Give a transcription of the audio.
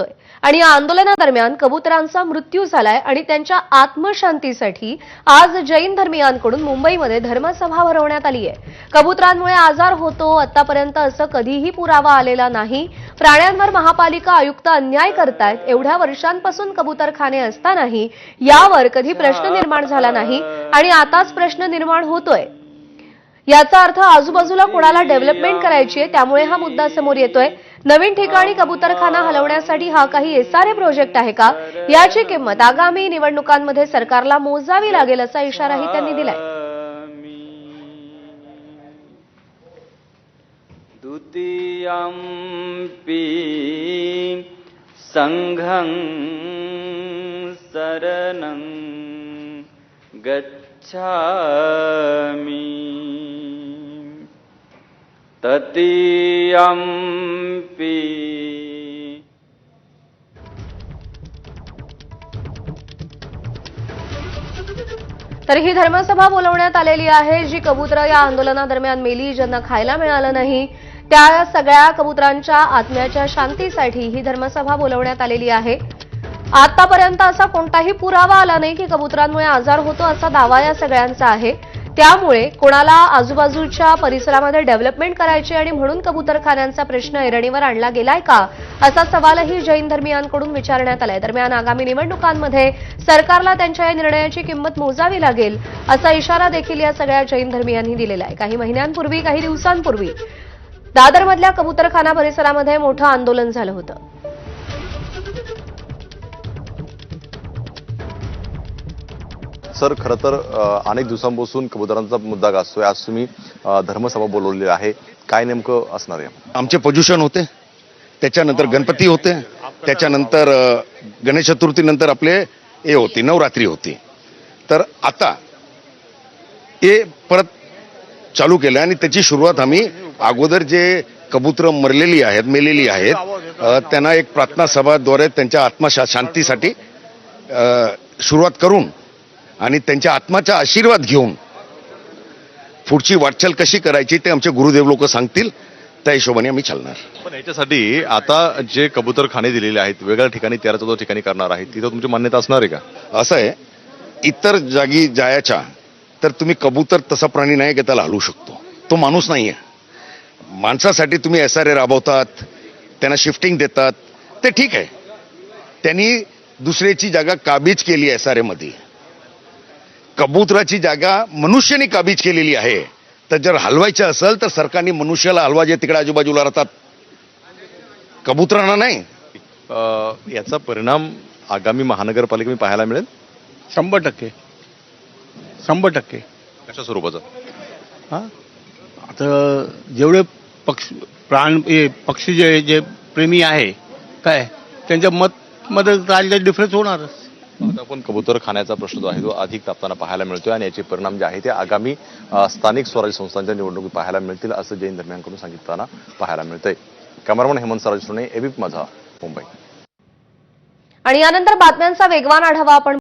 वाचतोय आणि या आंदोलनादरम्यान कबुतरांचा मृत्यू झालाय आणि त्यांच्या आत्मशांतीसाठी आज जैन धर्मियांकडून मुंबईमध्ये धर्मसभा भरवण्यात आली आहे. कबुतरांमुळे आजार होतो आतापर्यंत असं कधीही पुरावा आलेला नाही. प्राण्यांवर महापालिका आयुक्त अन्याय करतायत एवढ्या वर्षांपासून कबुतरखाने असतानाही यावर कधी प्रश्न निर्माण झाला नाही आणि आताच प्रश्न निर्माण होतोय. याचा अर्थ आजूबाजूला कोणाला डेव्हलपमेंट करायची आहे त्यामुळे हा मुद्दा समोर येतोय. नवीन ठिकाणी कबुतरखाना हलवण्यासाठी हा काही एसआरए प्रोजेक्ट आहे का? याची किंमत आगामी निवडणुकांमध्ये सरकारला मोजावी लागेल असा इशाराही त्यांनी दिलाय. द्वितीयम्पि सङ्घं शरणं गच्छामि। ततीयम्पि तर ही धर्मसभा बोलवण्यात आलेली आहे जी कबुतरं या आंदोलनादरम्यान मेली ज्यांना खायला मिळालं नाही त्या सगळ्या कबुतरांच्या आत्म्याच्या शांतीसाठी ही धर्मसभा बोलवण्यात आलेली आहे. आतापर्यंत असा कोणताही पुरावा आला नाही की कबुतरांमुळे आजार होतो असा दावा या सगळ्यांचा आहे. त्यामुळे कोणाला आजूबाजूच्या परिसरामध्ये डेव्हलपमेंट करायची आणि म्हणून कबूतरखान्यांचा प्रश्न ऐरणीवर आणला गेलाय का? असा सवालही जैन धर्मियांकडून विचारण्यात आलाय. दरम्यान आगामी निवडणुकांमध्ये सरकारला त्यांच्या या निर्णयाची किंमत मोजावी लागेल असा इशारा देखील या सगळ्या जैन धर्मियांनी दिलेला आहे. काही महिन्यांपूर्वी काही दिवसांपूर्वी दादरमधल्या कबुतरखाना परिसरामध्ये मोठं आंदोलन झालं होतं. सर खरं तर अनेक दिवसांपासून कबुतरांचा मुद्दा गाजतोय. आज तुम्ही धर्मसभा बोलवलेली आहे. काय नेमकं असणार आहे? आमचे प्रदूषण होते. त्याच्यानंतर गणपती होते. त्याच्यानंतर गणेश गणेश चतुर्थीनंतर आपले हे होती नवरात्री होती. तर आता हे परत चालू केलं आणि त्याची सुरुवात आम्ही अगोदर जे कबूतर मरलेली आहेत मेलेली आहेत त्यांना एक प्रार्थना सभाद्वारे त्यांच्या आत्मा शांतीसाठी सुरुवात करून आणि त्यांच्या आत्माचा आशीर्वाद घेऊन पुढची वाटचाल कशी करायची ते आमचे गुरुदेव लोक सांगतील. त्या हिशोबाने आम्ही चालणार. पण याच्यासाठी आता जे कबूतर खाणे दिलेले आहेत वेगळ्या ठिकाणी तेरा चौदा ठिकाणी करणार आहेत तिथं तुमची मान्यता असणार आहे का? असं आहे इतर जागी जायच्या तर तुम्ही कबूतर तसा प्राणी नाही की त्याला हलवू शकतो. तो माणूस नाही आहे माणसासाठी तुम्ही एस आर ए राबवतात त्यांना शिफ्टिंग देतात ते ठीक आहे. त्यांनी दुसऱ्याची जागा काबीज केली एस आरमध्ये. कबुतराची जागा मनुष्याने काबीज केलेली आहे. तर जर हलवायचं असेल तर सरकारने मनुष्याला हलवा जे तिकडे आजूबाजूला राहतात कबुतरांना नाही. अ, याचा परिणाम आगामी महानगरपालिकेमध्ये पाहायला मिळेल? शंभर टक्के. शंभर टक्के. कशा स्वरूपाचा? हां? आता जेवढे पक्ष प्राण हे पक्षी जे जे प्रेमी आहे काय त्यांच्या मत मध्ये राहिलेला डिफरन्स होणारच. आता आपण कबूतर खाण्याचा प्रश्न जो आहे तो अधिक तापताना पाहायला मिळतोय आणि याचे परिणाम जे आहे ते आगामी स्थानिक स्वराज्य संस्थांच्या निवडणुकीत पाहायला मिळतील असं जैन दरम्यानकडून सांगितताना पाहायला मिळतंय. कॅमेरामन हेमंत सराज सोने एबीप माझा मुंबई. आणि यानंतर बातम्यांचा वेगवान आढावा आपण